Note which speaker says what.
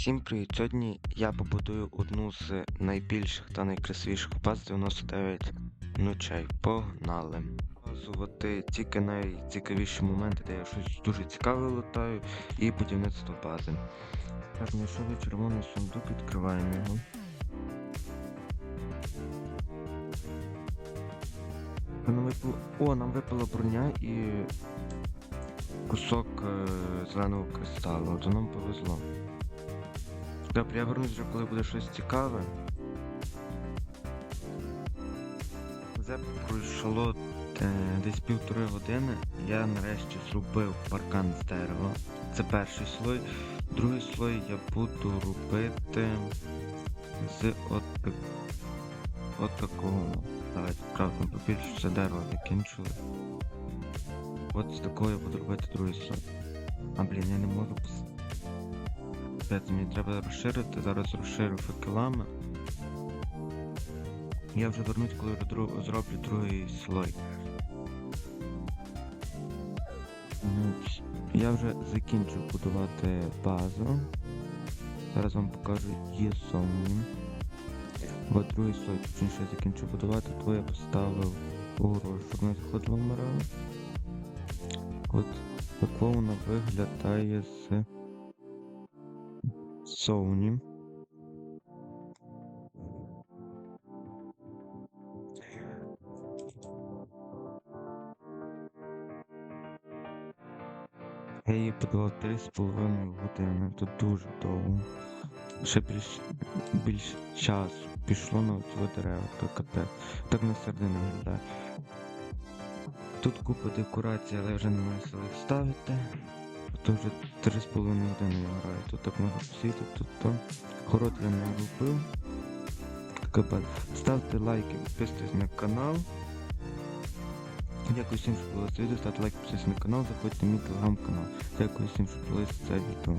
Speaker 1: Всім привіт! Сьогодні я побудую одну з найбільших та найкрасивіших баз 99 ночей. Погнали! Показувати тільки найцікавіші моменти, де я щось дуже цікаве лутаю, і будівництво бази. Так, знайшов я червоний сундук, відкриваємо його. Нам випало... О, нам випала броня і кусок е, зеленого кристалу, то нам повезло. Добре, я вернусь вже, коли буде щось цікаве. Вже пройшло е, десь півтори години. Я нарешті зробив паркан з дерева. Це перший слой. Другий слой я буду робити з от такого. Давайте правда побільше це дерево закінчили. От з такого я буду робити другий слой. А блін, я не можу Опять мені треба розширити, зараз розширю факелами. Я вже вернусь, коли зроблю другий слой. Я вже закінчив будувати базу. Зараз вам покажу її. От другий слой, точніше я закінчив будувати, то я поставив угору, щоб не заходило вмирало. От такого вона виглядає з Sony. Я її подавав 3,5 години, то дуже довго. Ще більш, більш часу пішло на ці дерева, то капець. Так на середину виглядає. Тут купа декорацій, але вже не маю сили ставити. То вже 3,5 години я граю. Тут так можна посидіти, тут там Город я не робив. Капець. Ставте лайки, підписуйтесь на канал. Дякую всім, що дивилися відео, ставте лайк, підписуйтесь на канал, заходьте на мій телеграм-канал. Дякую всім, що були це відео.